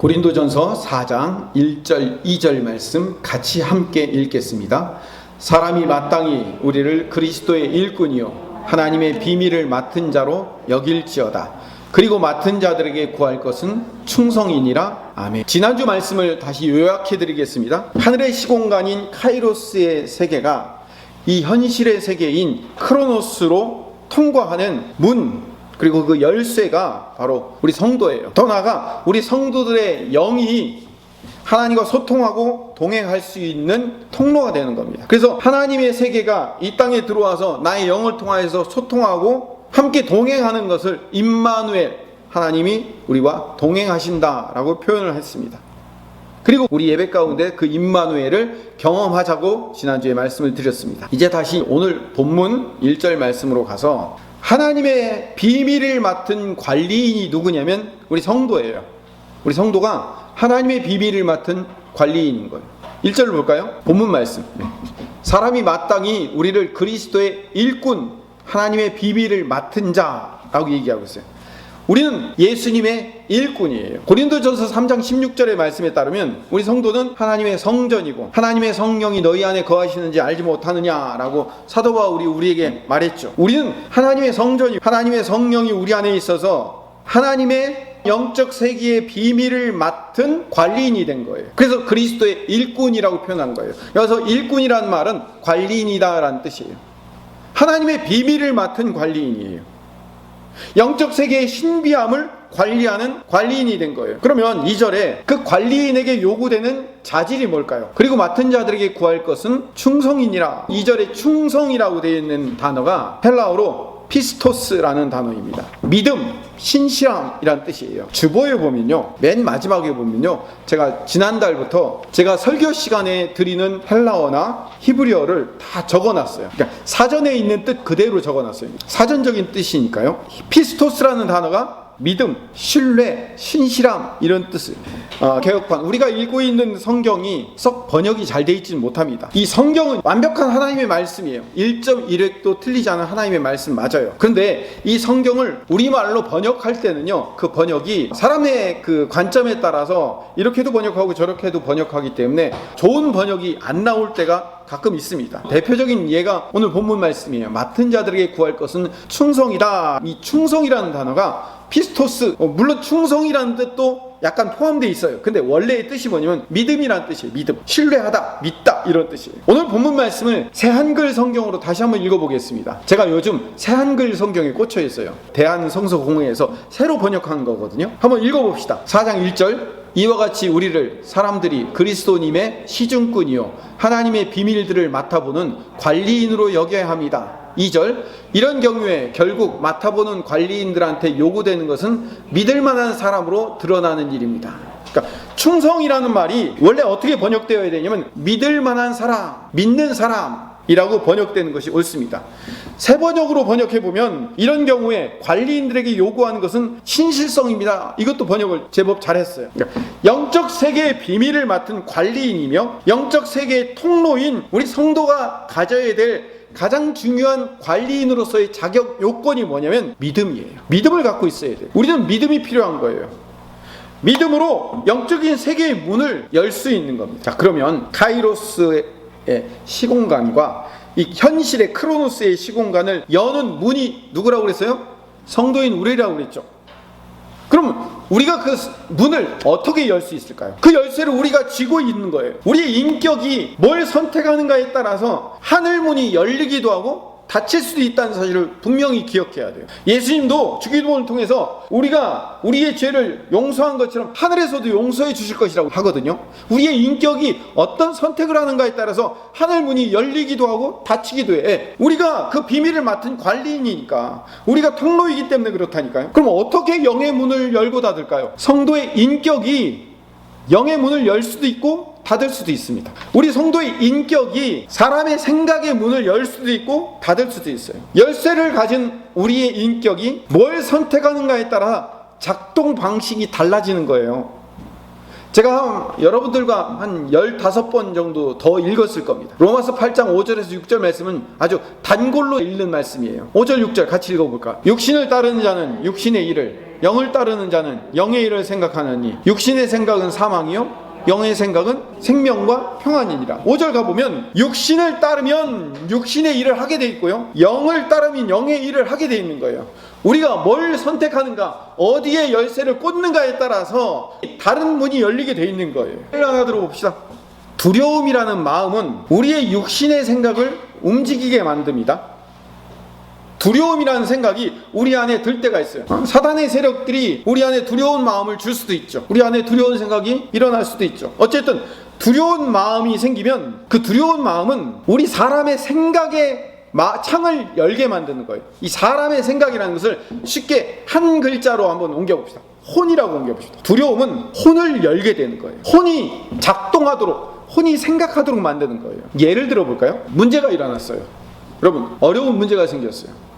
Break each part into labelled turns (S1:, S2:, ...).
S1: 고린도전서 4장 1절 2절 말씀 같이 함께 읽겠습니다. 사람이 마땅히 우리를 그리스도의 일꾼이요 하나님의 비밀을 맡은 자로 여길지어다. 그리고 맡은 자들에게 구할 것은 충성이니라. 아멘. 지난주 말씀을 다시 요약해 드리겠습니다. 하늘의 시공간인 카이로스의 세계가 이 현실의 세계인 크로노스로 통과하는 문 그리고 그 열쇠가 바로 우리 성도예요. 더 나아가 우리 성도들의 영이 하나님과 소통하고 동행할 수 있는 통로가 되는 겁니다. 그래서 하나님의 세계가 이 땅에 들어와서 나의 영을 통하여서 소통하고 함께 동행하는 것을 임마누엘 하나님이 우리와 동행하신다라고 표현을 했습니다. 그리고 우리 예배 가운데 그 임마누엘을 경험하자고 지난주에 말씀을 드렸습니다. 이제 다시 오늘 본문 1절 말씀으로 가서 하나님의 비밀을 맡은 관리인이 누구냐면 우리 성도예요. 우리 성도가 하나님의 비밀을 맡은 관리인인 거예요. 1절을 볼까요? 본문 말씀. 네. 사람이 마땅히 우리를 그리스도의 일꾼, 하나님의 비밀을 맡은 자라고 얘기하고 있어요. 우리는 예수님의 일꾼이에요. 고린도전서 3장 16절의 말씀에 따르면 우리 성도는 하나님의 성전이고 하나님의 성령이 너희 안에 거하시는지 알지 못하느냐라고 사도 바울이 우리에게 말했죠. 우리는 하나님의 성전이 하나님의 성령이 우리 안에 있어서 하나님의 영적 세계의 비밀을 맡은 관리인이 된 거예요. 그래서 그리스도의 일꾼이라고 표현한 거예요. 여기서 일꾼이란 말은 관리인이다라는 뜻이에요. 하나님의 비밀을 맡은 관리인이에요. 영적 세계의 신비함을 관리하는 관리인이 된 거예요. 그러면 2절에 그 관리인에게 요구되는 자질이 뭘까요? 그리고 맡은 자들에게 구할 것은 충성이니라. 2절에 충성이라고 되어 있는 단어가 헬라어로 피스토스라는 단어입니다. 믿음, 신실함이란 뜻이에요. 주보에 보면요. 맨 마지막에 보면요. 제가 지난달부터 제가 설교 시간에 드리는 헬라어나 히브리어를 다 적어놨어요. 그러니까 사전에 있는 뜻 그대로 적어놨어요. 사전적인 뜻이니까요. 피스토스라는 단어가 믿음, 신뢰, 신실함 이런 뜻을 어, 개혁판 우리가 읽고 있는 성경이 썩 번역이 잘 돼 있지는 못합니다. 이 성경은 완벽한 하나님의 말씀이에요. 1.1획도 틀리지 않은 하나님의 말씀 맞아요. 그런데 이 성경을 우리말로 번역할 때는요. 그 번역이 사람의 그 관점에 따라서 이렇게도 번역하고 저렇게도 번역하기 때문에 좋은 번역이 안 나올 때가 가끔 있습니다. 대표적인 예가 오늘 본문 말씀이에요. 맡은 자들에게 구할 것은 충성이다. 이 충성이라는 단어가 피스토스 어, 물론 충성이라는 뜻도 약간 포함되어 있어요. 근데 원래의 뜻이 뭐냐면 믿음이라는 뜻이에요. 믿음. 신뢰하다, 믿다 이런 뜻이에요. 오늘 본문 말씀을 새 한글 성경으로 다시 한번 읽어보겠습니다. 제가 요즘 새 한글 성경에 꽂혀 있어요. 대한성서공회에서 새로 번역한 거거든요. 한번 읽어봅시다. 4장 1절 이와 같이 우리를 사람들이 그리스도님의 시중꾼이요 하나님의 비밀들을 맡아보는 관리인으로 여겨야 합니다. 2절 이런 경우에 결국 맡아보는 관리인들한테 요구되는 것은 믿을 만한 사람으로 드러나는 일입니다. 그러니까 충성이라는 말이 원래 어떻게 번역되어야 되냐면 믿을 만한 사람, 믿는 사람 이라고 번역되는 것이 옳습니다. 새 번역으로 번역해 보면 이런 경우에 관리인들에게 요구하는 것은 신실성입니다. 이것도 번역을 제법 잘했어요. 그러니까 영적 세계의 비밀을 맡은 관리인이며 영적 세계의 통로인 우리 성도가 가져야 될 가장 중요한 관리인으로서의 자격 요건이 뭐냐면 믿음이에요. 믿음을 갖고 있어야 돼요. 우리는 믿음이 필요한 거예요. 믿음으로 영적인 세계의 문을 열 수 있는 겁니다. 자, 그러면 카이로스의 시공간과 이 현실의 크로노스의 시공간을 여는 문이 누구라고 그랬어요? 성도인 우리라고 그랬죠. 그럼 우리가 그 문을 어떻게 열 수 있을까요? 그 열쇠를 우리가 쥐고 있는 거예요. 우리의 인격이 뭘 선택하는가에 따라서 하늘 문이 열리기도 하고 닫힐 수도 있다는 사실을 분명히 기억해야 돼요. 예수님도 주기도문을 통해서 우리가 우리의 죄를 용서한 것처럼 하늘에서도 용서해 주실 것이라고 하거든요. 우리의 인격이 어떤 선택을 하는가에 따라서 하늘 문이 열리기도 하고 닫히기도 해. 우리가 그 비밀을 맡은 관리인이니까 우리가 통로이기 때문에 그렇다니까요. 그럼 어떻게 영의 문을 열고 닫을까요? 성도의 인격이 영의 문을 열 수도 있고 닫을 수도 있습니다. 우리 성도의 인격이 사람의 생각의 문을 열 수도 있고 닫을 수도 있어요. 열쇠를 가진 우리의 인격이 뭘 선택하는가에 따라 작동 방식이 달라지는 거예요. 제가 여러분들과 한 15번 정도 더 읽었을 겁니다. 로마서 8장 5절에서 6절 말씀은 아주 단골로 읽는 말씀이에요. 5절, 6절 같이 읽어볼까? 육신을 따르는 자는 육신의 일을, 영을 따르는 자는 영의 일을 생각하느니 육신의 생각은 사망이요 영의 생각은 생명과 평안이니라. 5절 가보면 육신을 따르면 육신의 일을 하게 돼 있고요. 영을 따르면 영의 일을 하게 돼 있는 거예요. 우리가 뭘 선택하는가, 어디에 열쇠를 꽂는가에 따라서 다른 문이 열리게 돼 있는 거예요. 하나 들어봅시다. 두려움이라는 마음은 우리의 육신의 생각을 움직이게 만듭니다. 두려움이라는 생각이 우리 안에 들 때가 있어요. 어? 사단의 세력들이 우리 안에 두려운 마음을 줄 수도 있죠. 우리 안에 두려운 생각이 일어날 수도 있죠. 어쨌든 두려운 마음이 생기면 그 두려운 마음은 우리 사람의 생각에 마, 창을 열게 만드는 거예요. 이 사람의 생각이라는 것을 쉽게 한 글자로 한번 옮겨봅시다. 혼이라고 옮겨봅시다. 두려움은 혼을 열게 되는 거예요. 혼이 작동하도록, 혼이 생각하도록 만드는 거예요. 예를 들어 볼까요? 문제가 일어났어요. 여러분, 어려운 문제가 생겼어요.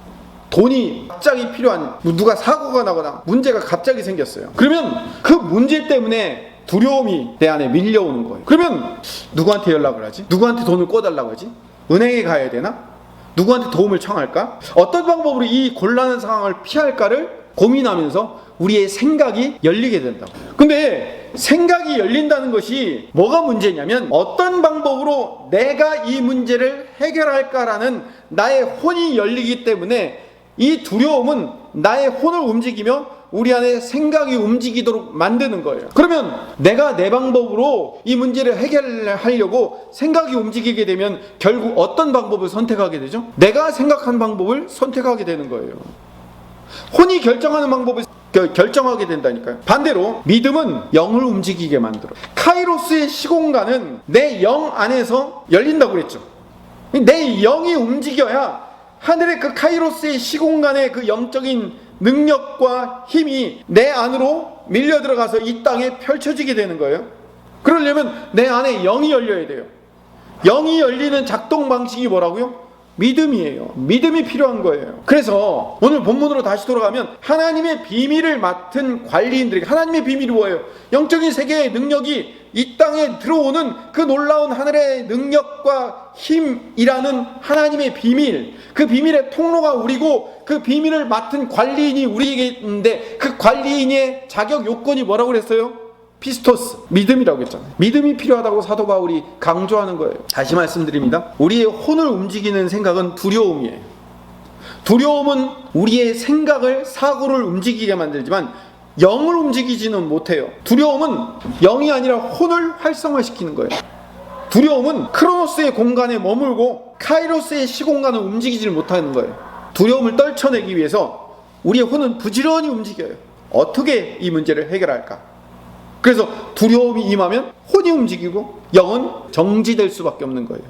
S1: 돈이 갑자기 필요한 누가 사고가 나거나 문제가 갑자기 생겼어요. 그러면 그 문제 때문에 두려움이 내 안에 밀려오는 거예요. 그러면 누구한테 연락을 하지? 누구한테 돈을 꿔달라고 하지? 은행에 가야 되나? 누구한테 도움을 청할까? 어떤 방법으로 이 곤란한 상황을 피할까를 고민하면서 우리의 생각이 열리게 된다. 근데 생각이 열린다는 것이 뭐가 문제냐면 어떤 방법으로 내가 이 문제를 해결할까라는 나의 혼이 열리기 때문에 이 두려움은 나의 혼을 움직이며 우리 안에 생각이 움직이도록 만드는 거예요. 그러면 내가 내 방법으로 이 문제를 해결하려고 생각이 움직이게 되면 결국 어떤 방법을 선택하게 되죠? 내가 생각한 방법을 선택하게 되는 거예요. 혼이 결정하는 방법을 결- 결정하게 된다니까요. 반대로 믿음은 영을 움직이게 만들어. 카이로스의 시공간은 내 영 안에서 열린다고 그랬죠. 내 영이 움직여야 하늘의 그 카이로스의 시공간의 그 영적인 능력과 힘이 내 안으로 밀려 들어가서 이 땅에 펼쳐지게 되는 거예요. 그러려면 내 안에 영이 열려야 돼요. 영이 열리는 작동 방식이 뭐라고요? 믿음이에요. 믿음이 필요한 거예요. 그래서 오늘 본문으로 다시 돌아가면 하나님의 비밀을 맡은 관리인들에게 하나님의 비밀이 뭐예요? 영적인 세계의 능력이 이 땅에 들어오는 그 놀라운 하늘의 능력과 힘이라는 하나님의 비밀, 그 비밀의 통로가 우리고 그 비밀을 맡은 관리인이 우리에게 있는데 그 관리인의 자격 요건이 뭐라고 그랬어요? 피스토스 믿음이라고 했잖아요. 믿음이 필요하다고 사도 바울이 강조하는 거예요. 다시 말씀드립니다. 우리의 혼을 움직이는 생각은 두려움이에요. 두려움은 우리의 생각을 사고를 움직이게 만들지만 영을 움직이지는 못해요. 두려움은 영이 아니라 혼을 활성화시키는 거예요. 두려움은 크로노스의 공간에 머물고 카이로스의 시공간을 움직이지 못하는 거예요. 두려움을 떨쳐내기 위해서 우리의 혼은 부지런히 움직여요. 어떻게 이 문제를 해결할까? 그래서 두려움이 임하면 혼이 움직이고 영은 정지될 수밖에 없는 거예요.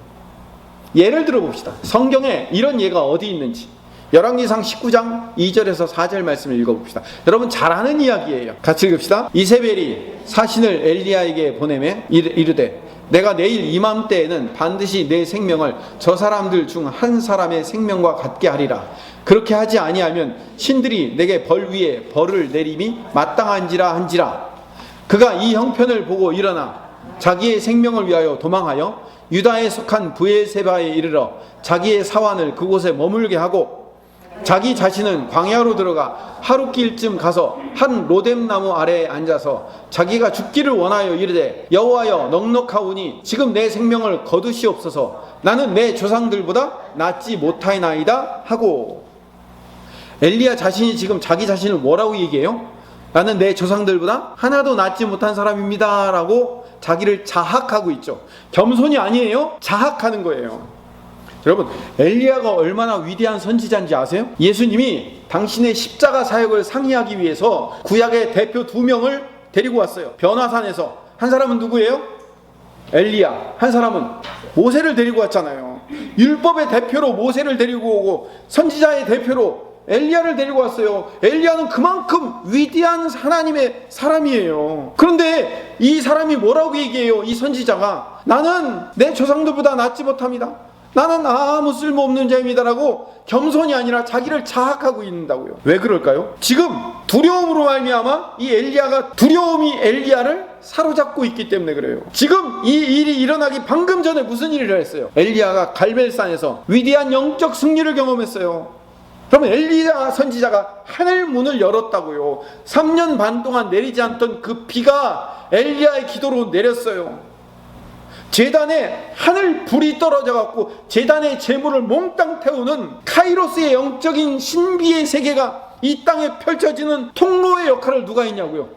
S1: 예를 들어 봅시다. 성경에 이런 예가 어디 있는지. 열왕기상 19장 2절에서 4절 말씀을 읽어봅시다. 여러분 잘 아는 이야기예요. 같이 읽읍시다. 이세벨이 사신을 엘리야에게 보내매 이르- 이르되 내가 내일 이맘때에는 반드시 내 생명을 저 사람들 중 한 사람의 생명과 같게 하리라. 그렇게 하지 아니하면 신들이 내게 벌 위에 벌을 내림이 마땅한지라 한지라. 그가 이 형편을 보고 일어나 자기의 생명을 위하여 도망하여 유다에 속한 부엘세바에 이르러 자기의 사환을 그곳에 머물게 하고 자기 자신은 광야로 들어가 하루길쯤 가서 한 로뎀나무 아래에 앉아서 자기가 죽기를 원하여 이르되 여호와여 넉넉하오니 지금 내 생명을 거두시옵소서 나는 내 조상들보다 낫지 못하나이다 하고 엘리야 자신이 지금 자기 자신을 뭐라고 얘기해요? 나는 내 조상들보다 하나도 낫지 못한 사람입니다 라고 자기를 자학하고 있죠. 겸손이 아니에요. 자학하는 거예요. 여러분, 엘리야가 얼마나 위대한 선지자인지 아세요? 예수님이 당신의 십자가 사역을 상의하기 위해서 구약의 대표 두 명을 데리고 왔어요. 변화산에서 한 사람은 누구예요? 엘리야. 한 사람은 모세를 데리고 왔잖아요. 율법의 대표로 모세를 데리고 오고 선지자의 대표로 엘리야를 데리고 왔어요. 엘리야는 그만큼 위대한 하나님의 사람이에요. 그런데 이 사람이 뭐라고 얘기해요? 이 선지자가 나는 내 조상들보다 낫지 못합니다. 나는 아무 쓸모없는 자입니다라고 겸손이 아니라 자기를 자학하고 있는다고요. 왜 그럴까요? 지금 두려움으로 말미암아 이 엘리야가 두려움이 엘리야를 사로잡고 있기 때문에 그래요. 지금 이 일이 일어나기 방금 전에 무슨 일을 했어요? 엘리야가 갈멜산에서 위대한 영적 승리를 경험했어요. 그러면 엘리야 선지자가 하늘 문을 열었다고요. 3년 반 동안 내리지 않던 그 비가 엘리야의 기도로 내렸어요. 재단에 하늘 불이 떨어져 갖고 재단의 재물을 몽땅 태우는 카이로스의 영적인 신비의 세계가 이 땅에 펼쳐지는 통로의 역할을 누가 했냐고요?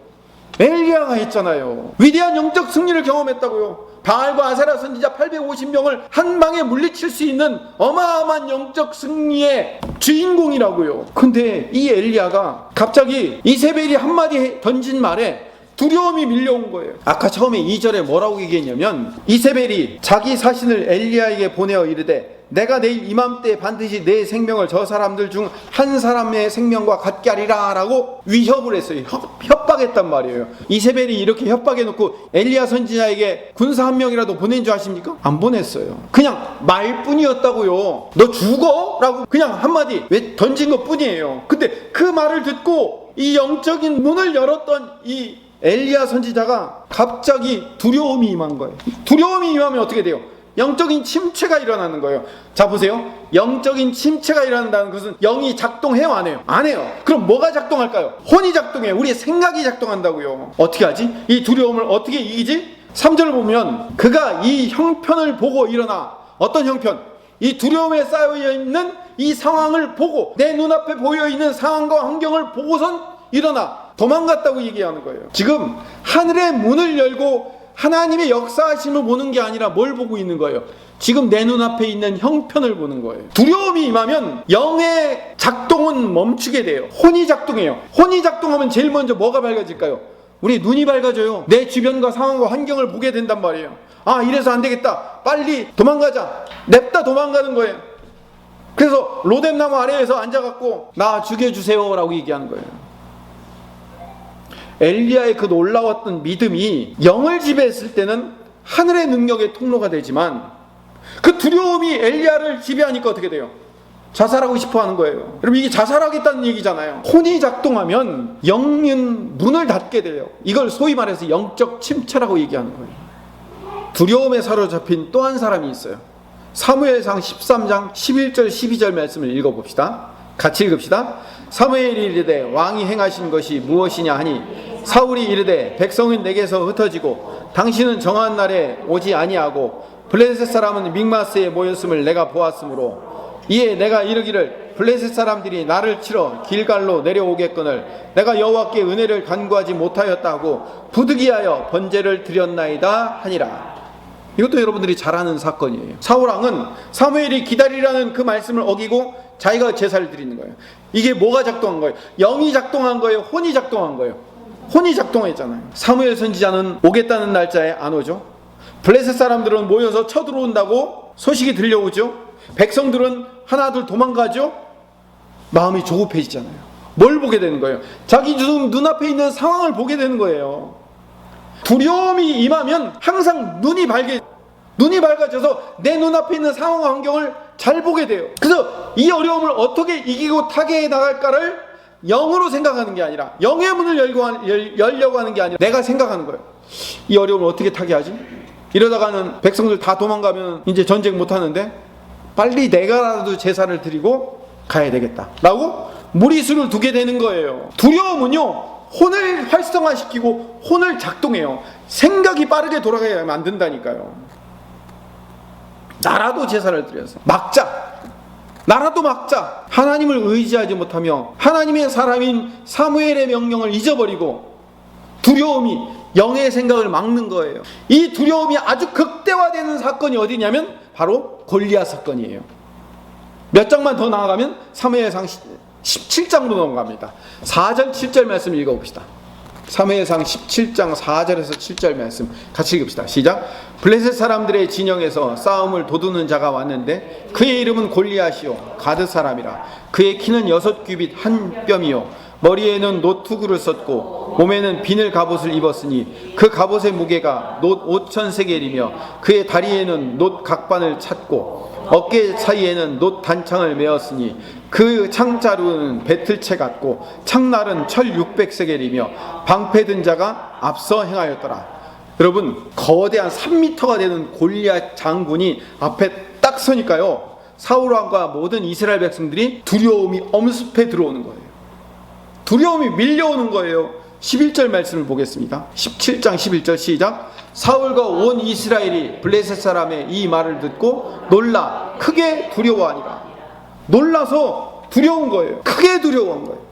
S1: 엘리야가 했잖아요. 위대한 영적 승리를 경험했다고요. 바알과 아세라 선지자 850명을 한 방에 물리칠 수 있는 어마어마한 영적 승리의 주인공이라고요. 근데 이 엘리야가 갑자기 이세벨이 한마디 던진 말에 두려움이 밀려온 거예요. 아까 처음에 2절에 뭐라고 얘기했냐면 이세벨이 자기 사신을 엘리야에게 보내어 이르되 내가 내일 이맘때 반드시 내 생명을 저 사람들 중 한 사람의 생명과 같게 하리라 라고 위협을 했어요. 협, 협박했단 말이에요. 이세벨이 이렇게 협박해 놓고 엘리야 선지자에게 군사 한 명이라도 보낸 줄 아십니까? 안 보냈어요. 그냥 말뿐이었다고요. 너 죽어? 라고 그냥 한마디 왜 던진 것 뿐이에요. 근데 그 말을 듣고 이 영적인 문을 열었던 이 엘리야 선지자가 갑자기 두려움이 임한 거예요. 두려움이 임하면 어떻게 돼요? 영적인 침체가 일어나는 거예요. 자 보세요. 영적인 침체가 일어난다는 것은 영이 작동해요, 안 해요? 안 해요. 그럼 뭐가 작동할까요? 혼이 작동해요. 우리의 생각이 작동한다고요. 어떻게 하지? 이 두려움을 어떻게 이기지? 3절 보면 그가 이 형편을 보고 일어나 어떤 형편? 이 두려움에 쌓여 있는 이 상황을 보고 내 눈앞에 보여 있는 상황과 환경을 보고선 일어나 도망갔다고 얘기하는 거예요. 지금 하늘의 문을 열고 하나님의 역사하심을 보는 게 아니라 뭘 보고 있는 거예요? 지금 내 눈앞에 있는 형편을 보는 거예요. 두려움이 임하면 영의 작동은 멈추게 돼요. 혼이 작동해요. 혼이 작동하면 제일 먼저 뭐가 밝아질까요? 우리 눈이 밝아져요. 내 주변과 상황과 환경을 보게 된단 말이에요. 아, 이래서 안 되겠다. 빨리 도망가자. 냅다 도망가는 거예요. 그래서 로뎀나무 아래에서 앉아갖고 나 죽여주세요라고 얘기하는 거예요. 엘리야의 그 놀라웠던 믿음이 영을 지배했을 때는 하늘의 능력의 통로가 되지만 그 두려움이 엘리야를 지배하니까 어떻게 돼요? 자살하고 싶어 하는 거예요. 여러분 이게 자살하겠다는 얘기잖아요. 혼이 작동하면 영은 문을 닫게 돼요. 이걸 소위 말해서 영적 침체라고 얘기하는 거예요. 두려움에 사로잡힌 또 한 사람이 있어요. 사무엘상 13장 11절 12절 말씀을 읽어봅시다. 같이 읽읍시다. 사무엘이 이르되 왕이 행하신 것이 무엇이냐 하니 사울이 이르되 백성은 내게서 흩어지고 당신은 정한 날에 오지 아니하고 블레셋 사람은 믹마스에 모였음을 내가 보았으므로 이에 내가 이르기를 블레셋 사람들이 나를 치러 길갈로 내려오겠거늘 내가 여호와께 은혜를 간구하지 못하였다 하고 부득이하여 번제를 드렸나이다 하니라 이것도 여러분들이 잘 아는 사건이에요. 사울 왕은 사무엘이 기다리라는 그 말씀을 어기고 자기가 제사를 드리는 거예요. 이게 뭐가 작동한 거예요? 영이 작동한 거예요? 혼이 작동한 거예요? 혼이 작동했잖아요. 사무엘 선지자는 오겠다는 날짜에 안 오죠. 블레셋 사람들은 모여서 쳐들어온다고 소식이 들려오죠. 백성들은 하나둘 도망가죠. 마음이 조급해지잖아요. 뭘 보게 되는 거예요? 자기 눈, 눈앞에 있는 상황을 보게 되는 거예요. 두려움이 임하면 항상 눈이 밝게 눈이 밝아져서 내 눈앞에 있는 상황과 환경을 잘 보게 돼요. 그래서 이 어려움을 어떻게 이기고 타개해 나갈까를 영으로 생각하는 게 아니라 영의 문을 열고 하- 열, 열려고 하는 게 아니라 내가 생각하는 거예요. 이 어려움을 어떻게 타개하지? 이러다가는 백성들 다 도망가면 이제 전쟁 못 하는데 빨리 내가라도 제사를 드리고 가야 되겠다. 라고 무리수를 두게 되는 거예요. 두려움은요. 혼을 활성화시키고 혼을 작동해요. 생각이 빠르게 돌아가야 만든다니까요. 나라도 제사를 드려서 막자. 나라도 막자. 하나님을 의지하지 못하며 하나님의 사람인 사무엘의 명령을 잊어버리고 두려움이 영의 생각을 막는 거예요. 이 두려움이 아주 극대화되는 사건이 어디냐면 바로 골리앗 사건이에요. 몇 장만 더 나아가면 사무엘상 17장으로 넘어갑니다. 4절 7절 말씀 읽어봅시다. 사무엘상 17장 4절에서 7절 말씀 같이 읽읍시다. 시작. 블레셋 사람들의 진영에서 싸움을 도두는 자가 왔는데 그의 이름은 골리앗이요 가드 사람이라 그의 키는 여섯 규빗 한 뼘이요 머리에는 노 투구를 썼고 몸에는 비늘 갑옷을 입었으니 그 갑옷의 무게가 노 오천 세겔이며 그의 다리에는 노 각반을 찼고 어깨 사이에는 노 단창을 메었으니 그 창자루는 배틀채 같고 창날은 철 600세겔이며 방패 든 자가 앞서 행하였더라. 여러분 거대한 3미터가 되는 골리앗 장군이 앞에 딱 서니까요. 사울왕과 모든 이스라엘 백성들이 두려움이 엄습해 들어오는 거예요. 두려움이 밀려오는 거예요. 11절 말씀을 보겠습니다. 17장 11절 시작. 사울과 온 이스라엘이 블레셋 사람의 이 말을 듣고 놀라 크게 두려워하니라. 놀라서 두려운 거예요. 크게 두려워한 거예요.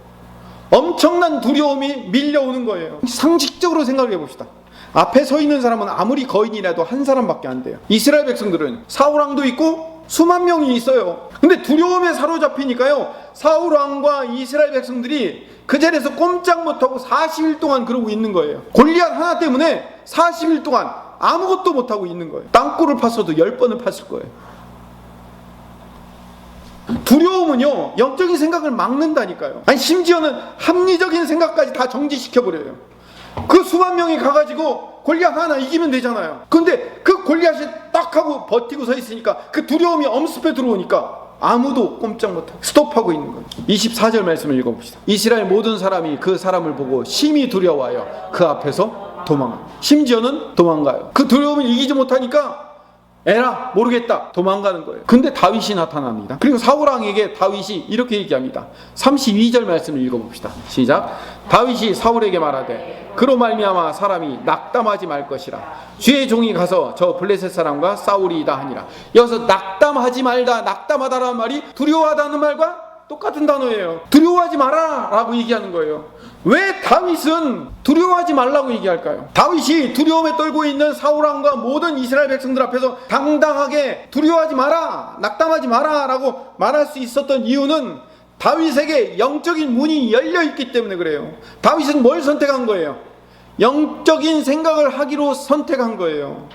S1: 엄청난 두려움이 밀려오는 거예요. 상식적으로 생각해 봅시다. 앞에 서 있는 사람은 아무리 거인이라도 한 사람밖에 안 돼요. 이스라엘 백성들은 사울왕도 있고 수만 명이 있어요. 근데 두려움에 사로잡히니까요. 사울 왕과 이스라엘 백성들이 그 자리에서 꼼짝 못하고 40일 동안 그러고 있는 거예요. 골리앗 하나 때문에 40일 동안 아무것도 못하고 있는 거예요. 땅굴을 팠어도 10번을 팠을 거예요. 두려움은요, 영적인 생각을 막는다니까요. 아니, 심지어는 합리적인 생각까지 다 정지시켜버려요. 그 수만 명이 가가지고 골리앗 하나 이기면 되잖아요. 근데 그 골리앗이 딱 하고 버티고 서 있으니까 그 두려움이 엄습해 들어오니까 아무도 꼼짝 못하고 스톱하고 있는 거예요. 24절 말씀을 읽어봅시다. 이스라엘 모든 사람이 그 사람을 보고 심히 두려워하여 그 앞에서 도망가. 심지어는 도망가요. 그 두려움을 이기지 못하니까 에라 모르겠다 도망가는 거예요. 근데 다윗이 나타납니다. 그리고 사울왕에게 다윗이 이렇게 얘기합니다. 32절 말씀을 읽어봅시다. 시작. 다윗이 사울에게 말하되 그로 말미암아 사람이 낙담하지 말 것이라. 주의 종이 가서 저 블레셋 사람과 싸우리이다 하니라. 여기서 낙담하지 말다 낙담하다라는 말이 두려워하다는 말과 똑같은 단어예요. 두려워하지 마라라고 얘기하는 거예요. 왜 다윗은 두려워하지 말라고 얘기할까요? 다윗이 두려움에 떨고 있는 사울왕과 모든 이스라엘 백성들 앞에서 당당하게 두려워하지 마라, 낙담하지 마라 라고 말할 수 있었던 이유는 다윗에게 영적인 문이 열려 있기 때문에 그래요. 다윗은 뭘 선택한 거예요? 영적인 생각을 하기로 선택한 거예요.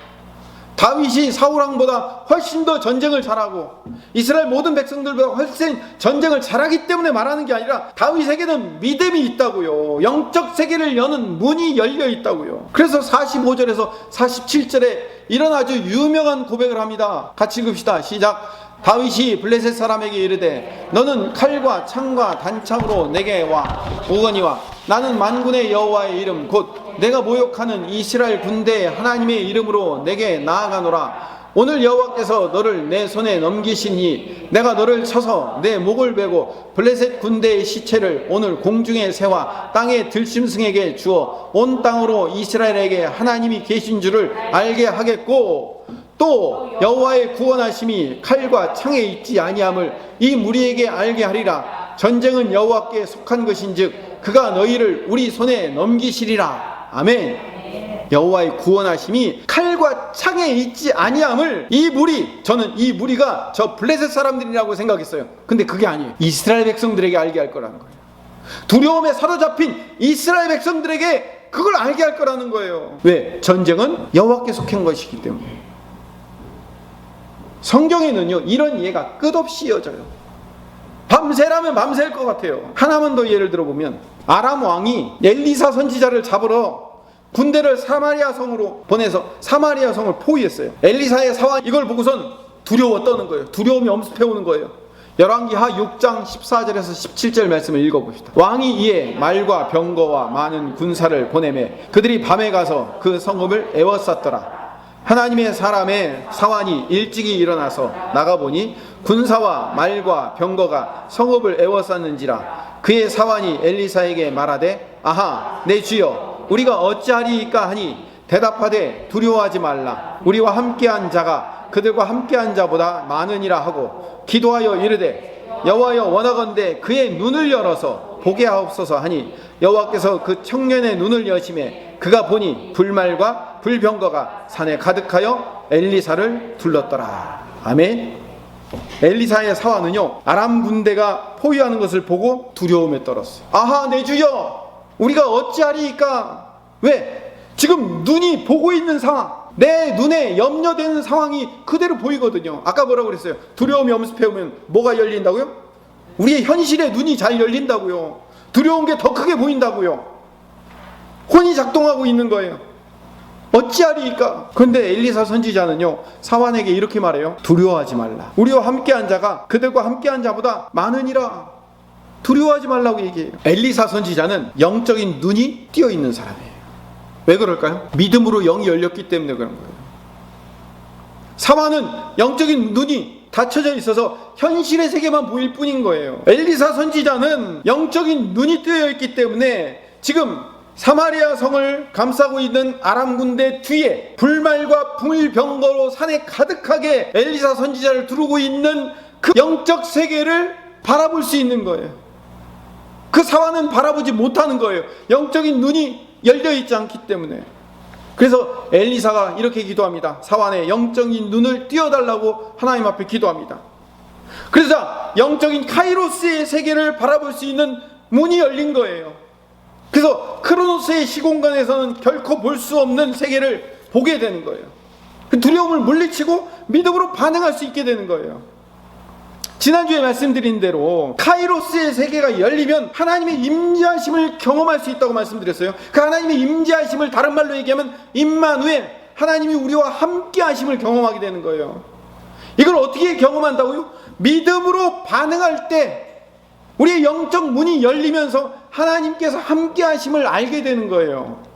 S1: 다윗이 사울왕보다 훨씬 더 전쟁을 잘하고 이스라엘 모든 백성들보다 훨씬 전쟁을 잘하기 때문에 말하는 게 아니라 다윗에게는 믿음이 있다고요. 영적 세계를 여는 문이 열려 있다고요. 그래서 45절에서 47절에 이런 아주 유명한 고백을 합니다. 같이 읽읍시다. 시작. 다윗이 블레셋 사람에게 이르되 너는 칼과 창과 단창으로 내게 와. 오거니와 나는 만군의 여호와의 이름 곧 내가 모욕하는 이스라엘 군대의 하나님의 이름으로 내게 나아가노라. 오늘 여호와께서 너를 내 손에 넘기시니 내가 너를 쳐서 내 목을 베고 블레셋 군대의 시체를 오늘 공중에 세워 땅의 들짐승에게 주어 온 땅으로 이스라엘에게 하나님이 계신 줄을 알게 하겠고 또 여호와의 구원하심이 칼과 창에 있지 아니함을 이 무리에게 알게 하리라. 전쟁은 여호와께 속한 것인즉 그가 너희를 우리 손에 넘기시리라. 아멘. 여호와의 구원하심이 칼과 창에 있지 아니함을 이 무리 저는 이 무리가 저 블레셋 사람들이라고 생각했어요. 근데 그게 아니에요. 이스라엘 백성들에게 알게 할 거라는 거예요. 두려움에 사로잡힌 이스라엘 백성들에게 그걸 알게 할 거라는 거예요. 왜? 전쟁은 여호와께 속한 것이기 때문에 성경에는요 이런 예가 끝없이 이어져요. 밤새라면 밤샐 것 같아요. 하나만 더 예를 들어보면 아람 왕이 엘리사 선지자를 잡으러 군대를 사마리아 성으로 보내서 사마리아 성을 포위했어요. 엘리사의 사환 이걸 보고선 두려워 떠는 거예요. 두려움이 엄습해 오는 거예요. 열왕기하 6장 14절에서 17절 말씀을 읽어봅시다. 왕이 이에 말과 병거와 많은 군사를 보내매 그들이 밤에 가서 그 성읍을 에워쌌더라. 하나님의 사람의 사환이 일찍이 일어나서 나가보니 군사와 말과 병거가 성읍을 에워쌌는지라 그의 사환이 엘리사에게 말하되 아하 내 주여 우리가 어찌하리이까 하니 대답하되 두려워하지 말라. 우리와 함께한 자가 그들과 함께한 자보다 많으니라 하고 기도하여 이르되 여호와여 원하건대 그의 눈을 열어서 보게 하옵소서 하니 여호와께서 그 청년의 눈을 여심해 그가 보니 불말과 불병거가 산에 가득하여 엘리사를 둘렀더라. 아멘. 엘리사의 사화는요 아람 군대가 포위하는 것을 보고 두려움에 떨었어요. 아하 내 주여 우리가 어찌하리이까 왜 지금 눈이 보고 있는 상황 내 눈에 염려되는 상황이 그대로 보이거든요. 아까 뭐라고 그랬어요? 두려움이 엄습해 오면 뭐가 열린다고요? 우리의 현실의 눈이 잘 열린다고요. 두려운 게 더 크게 보인다고요. 혼이 작동하고 있는 거예요. 어찌하리이까? 근데 엘리사 선지자는요, 사환에게 이렇게 말해요. 두려워하지 말라. 우리와 함께 한 자가 그들과 함께 한 자보다 많으니라. 두려워하지 말라고 얘기해요. 엘리사 선지자는 영적인 눈이 띄어 있는 사람이에요. 왜 그럴까요? 믿음으로 영이 열렸기 때문에 그런 거예요. 사환은 영적인 눈이 닫혀져 있어서 현실의 세계만 보일 뿐인 거예요. 엘리사 선지자는 영적인 눈이 뜨여 있기 때문에 지금 사마리아 성을 감싸고 있는 아람 군대 뒤에 불말과 풍일병거로 산에 가득하게 엘리사 선지자를 두르고 있는 그 영적 세계를 바라볼 수 있는 거예요. 그 사화는 바라보지 못하는 거예요. 영적인 눈이 열려 있지 않기 때문에. 그래서 엘리사가 이렇게 기도합니다. 사환의 영적인 눈을 띄워달라고 하나님 앞에 기도합니다. 그래서 영적인 카이로스의 세계를 바라볼 수 있는 문이 열린 거예요. 그래서 크로노스의 시공간에서는 결코 볼 수 없는 세계를 보게 되는 거예요. 그 두려움을 물리치고 믿음으로 반응할 수 있게 되는 거예요. 지난주에 말씀드린 대로 카이로스의 세계가 열리면 하나님의 임재하심을 경험할 수 있다고 말씀드렸어요. 그 하나님의 임재하심을 다른 말로 얘기하면 임마누엘 하나님이 우리와 함께 하심을 경험하게 되는 거예요. 이걸 어떻게 경험한다고요? 믿음으로 반응할 때 우리의 영적 문이 열리면서 하나님께서 함께 하심을 알게 되는 거예요.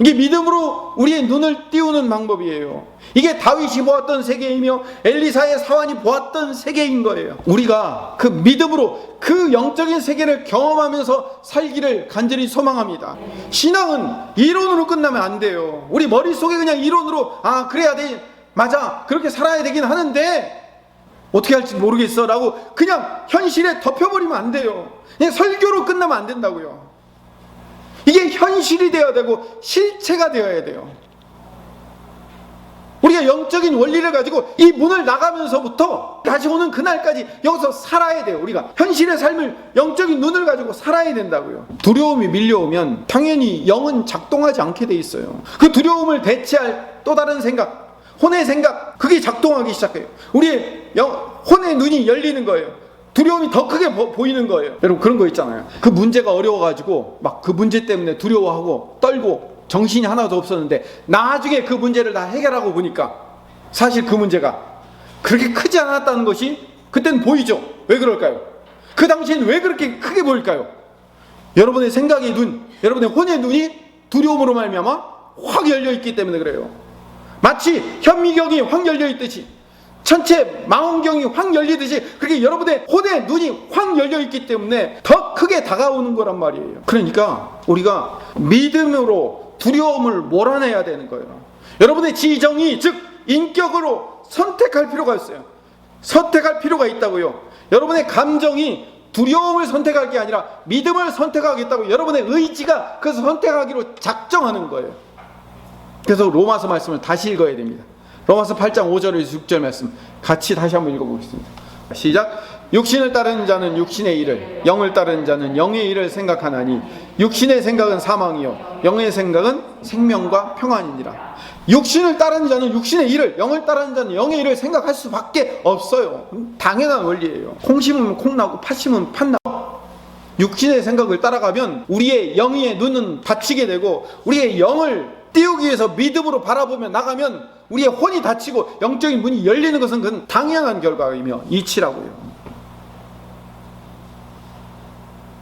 S1: 이게 믿음으로 우리의 눈을 띄우는 방법이에요. 이게 다윗이 보았던 세계이며 엘리사의 사환이 보았던 세계인 거예요. 우리가 그 믿음으로 그 영적인 세계를 경험하면서 살기를 간절히 소망합니다. 신앙은 이론으로 끝나면 안 돼요. 우리 머릿속에 그냥 이론으로 아 그래야 돼. 맞아. 그렇게 살아야 되긴 하는데 어떻게 할지 모르겠어 라고 그냥 현실에 덮여버리면 안 돼요. 그냥 설교로 끝나면 안 된다고요. 이게 현실이 되어야 되고 실체가 되어야 돼요. 우리가 영적인 원리를 가지고 이 문을 나가면서부터 다시 오는 그날까지 여기서 살아야 돼요. 우리가 현실의 삶을 영적인 눈을 가지고 살아야 된다고요. 두려움이 밀려오면 당연히 영은 작동하지 않게 돼 있어요. 그 두려움을 대체할 또 다른 생각, 혼의 생각, 그게 작동하기 시작해요. 우리의 영, 혼의 눈이 열리는 거예요. 두려움이 더 크게 보, 이는 거예요. 여러분 그런 거 있잖아요. 그 문제가 어려워가지고 막 그 문제 때문에 두려워하고 떨고 정신이 하나도 없었는데 나중에 그 문제를 다 해결하고 보니까 사실 그 문제가 그렇게 크지 않았다는 것이 그때는 보이죠. 왜 그럴까요? 그 당시엔 왜 그렇게 크게 보일까요? 여러분의 생각의 눈, 여러분의 혼의 눈이 두려움으로 말미암아 확 열려 있기 때문에 그래요. 마치 현미경이 확 열려 있듯이 전체 망원경이 확 열리듯이 그렇게 여러분의 혼의 눈이 확 열려 있기 때문에 더 크게 다가오는 거란 말이에요. 그러니까 우리가 믿음으로 두려움을 몰아내야 되는 거예요. 여러분의 지정이 즉 인격으로 선택할 필요가 있어요. 선택할 필요가 있다고요. 여러분의 감정이 두려움을 선택할 게 아니라 믿음을 선택하겠다고 여러분의 의지가 그것을 선택하기로 작정하는 거예요. 그래서 로마서 말씀을 다시 읽어야 됩니다. 로마서 8장 5절에서 6절 말씀 같이 다시 한번 읽어보겠습니다. 시작. 육신을 따르는 자는 육신의 일을, 영을 따르는 자는 영의 일을 생각하나니 육신의 생각은 사망이요, 영의 생각은 생명과 평안이니라. 육신을 따르는 자는 육신의 일을, 영을 따르는 자는 영의 일을 생각할 수밖에 없어요. 당연한 원리예요. 콩 심으면 콩 나고 팥 심으면 팥 나고. 육신의 생각을 따라가면 우리의 영의 눈은 닫히게 되고 우리의 영을 띄우기 위해서 믿음으로 바라보며 나가면 우리의 혼이 닫히고 영적인 문이 열리는 것은 그건 당연한 결과이며 이치라고요.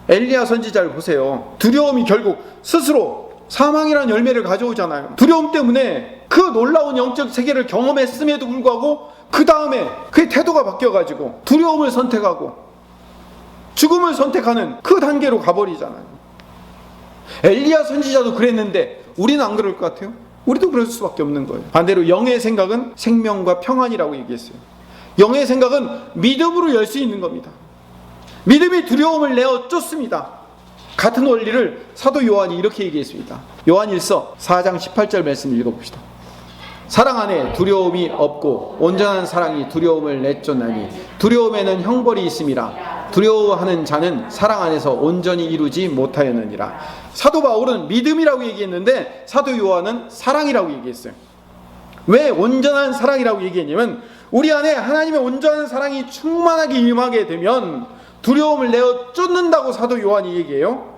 S1: 엘리야 선지자를 보세요. 두려움이 결국 스스로 사망이라는 열매를 가져오잖아요. 두려움 때문에 그 놀라운 영적 세계를 경험했음에도 불구하고 그 다음에 그의 태도가 바뀌어가지고 두려움을 선택하고 죽음을 선택하는 그 단계로 가버리잖아요. 엘리야 선지자도 그랬는데 우리는 안 그럴 것 같아요? 우리도 그럴 수밖에 없는 거예요. 반대로 영의 생각은 생명과 평안이라고 얘기했어요. 영의 생각은 믿음으로 열 수 있는 겁니다. 믿음이 두려움을 내어 쫓습니다. 같은 원리를 사도 요한이 이렇게 얘기했습니다. 요한 1서 4장 18절 말씀 읽어봅시다. 사랑 안에 두려움이 없고 온전한 사랑이 두려움을 내쫓나니 두려움에는 형벌이 있음이라 두려워하는 자는 사랑 안에서 온전히 이루지 못하였느니라 사도 바울은 믿음이라고 얘기했는데 사도 요한은 사랑이라고 얘기했어요 왜 온전한 사랑이라고 얘기했냐면 우리 안에 하나님의 온전한 사랑이 충만하게 임하게 되면 두려움을 내어 쫓는다고 사도 요한이 얘기해요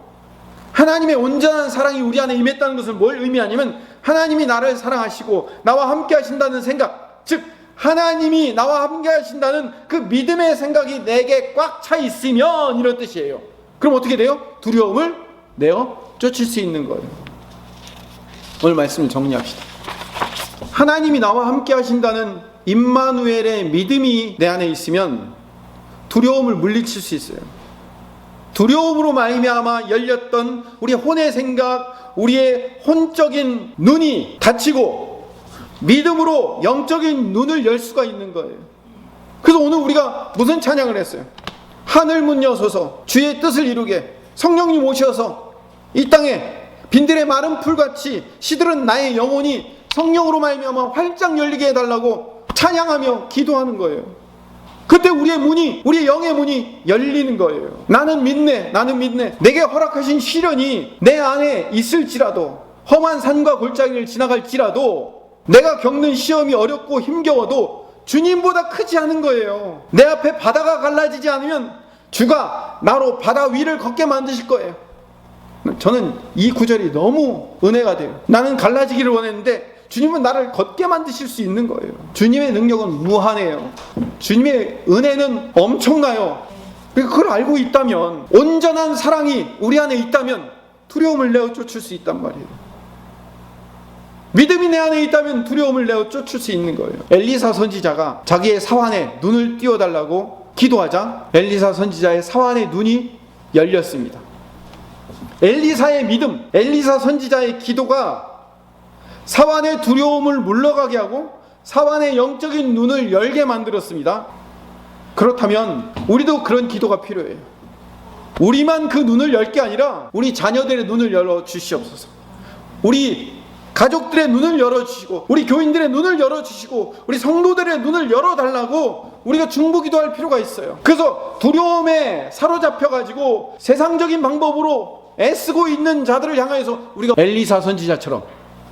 S1: 하나님의 온전한 사랑이 우리 안에 임했다는 것은 뭘 의미하냐면 하나님이 나를 사랑하시고 나와 함께 하신다는 생각, 즉 하나님이 나와 함께 하신다는 그 믿음의 생각이 내게 꽉 차 있으면 이런 뜻이에요. 그럼 어떻게 돼요? 두려움을 내어 쫓을 수 있는 거예요. 오늘 말씀을 정리합시다. 하나님이 나와 함께 하신다는 임마누엘의 믿음이 내 안에 있으면 두려움을 물리칠 수 있어요. 두려움으로 말미암아 열렸던 우리 혼의 생각, 우리의 혼적인 눈이 닫히고 믿음으로 영적인 눈을 열 수가 있는 거예요. 그래서 오늘 우리가 무슨 찬양을 했어요? 하늘 문 여소서 주의 뜻을 이루게 성령님 오셔서 이 땅에 빈들의 마른 풀같이 시들은 나의 영혼이 성령으로 말미암아 활짝 열리게 해달라고 찬양하며 기도하는 거예요. 그때 우리의 문이 우리의 영의 문이 열리는 거예요. 나는 믿네. 나는 믿네. 내게 허락하신 시련이 내 안에 있을지라도 험한 산과 골짜기를 지나갈지라도 내가 겪는 시험이 어렵고 힘겨워도 주님보다 크지 않은 거예요. 내 앞에 바다가 갈라지지 않으면 주가 나로 바다 위를 걷게 만드실 거예요. 저는 이 구절이 너무 은혜가 돼요. 나는 갈라지기를 원했는데 주님은 나를 걷게 만드실 수 있는 거예요. 주님의 능력은 무한해요. 주님의 은혜는 엄청나요. 그러니까 그걸 알고 있다면 온전한 사랑이 우리 안에 있다면 두려움을 내어 쫓을 수 있단 말이에요. 믿음이 내 안에 있다면 두려움을 내어 쫓을 수 있는 거예요. 엘리사 선지자가 자기의 사환에 눈을 띄워달라고 기도하자 엘리사 선지자의 사환의 눈이 열렸습니다. 엘리사의 믿음, 엘리사 선지자의 기도가 사환의 두려움을 물러가게 하고 사환의 영적인 눈을 열게 만들었습니다. 그렇다면 우리도 그런 기도가 필요해요. 우리만 그 눈을 열 게 아니라 우리 자녀들의 눈을 열어 주시옵소서. 우리 가족들의 눈을 열어 주시고 우리 교인들의 눈을 열어 주시고 우리 성도들의 눈을 열어 달라고 우리가 중보기도 할 필요가 있어요. 그래서 두려움에 사로잡혀 가지고 세상적인 방법으로 애쓰고 있는 자들을 향해서 우리가 엘리사 선지자처럼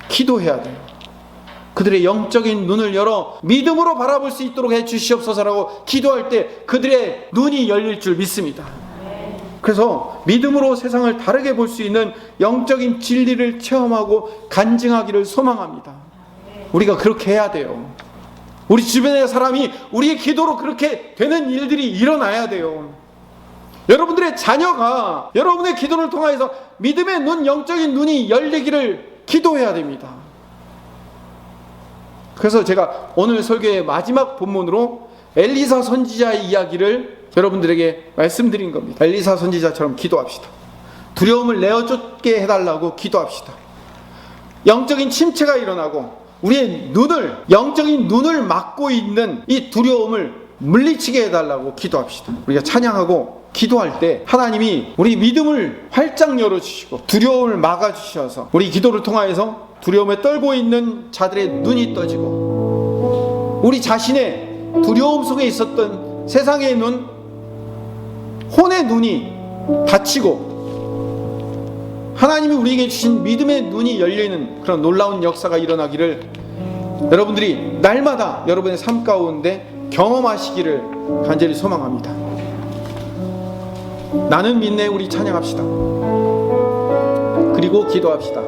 S1: 기도해야 돼요. 그들의 영적인 눈을 열어 믿음으로 바라볼 수 있도록 해 주시옵소서라고 기도할 때 그들의 눈이 열릴 줄 믿습니다. 그래서 믿음으로 세상을 다르게 볼 수 있는 영적인 진리를 체험하고 간증하기를 소망합니다. 우리가 그렇게 해야 돼요. 우리 주변의 사람이 우리의 기도로 그렇게 되는 일들이 일어나야 돼요. 여러분들의 자녀가 여러분의 기도를 통하여서 믿음의 눈, 영적인 눈이 열리기를 기도해야 됩니다. 그래서 제가 오늘 설교의 마지막 본문으로 엘리사 선지자의 이야기를 여러분들에게 말씀드린 겁니다. 엘리사 선지자처럼 기도합시다. 두려움을 내어쫓게 해달라고 기도합시다. 영적인 침체가 일어나고 우리의 눈을 영적인 눈을 막고 있는 이 두려움을 물리치게 해달라고 기도합시다. 우리가 찬양하고 기도할 때 하나님이 우리 믿음을 활짝 열어주시고 두려움을 막아주셔서 우리 기도를 통하여서 두려움에 떨고 있는 자들의 눈이 떠지고 우리 자신의 두려움 속에 있었던 세상의 눈, 혼의 눈이 닫히고 하나님이 우리에게 주신 믿음의 눈이 열리는 그런 놀라운 역사가 일어나기를 여러분들이 날마다 여러분의 삶 가운데 경험하시기를 간절히 소망합니다. 나는 믿네 우리 찬양합시다. 그리고 기도합시다.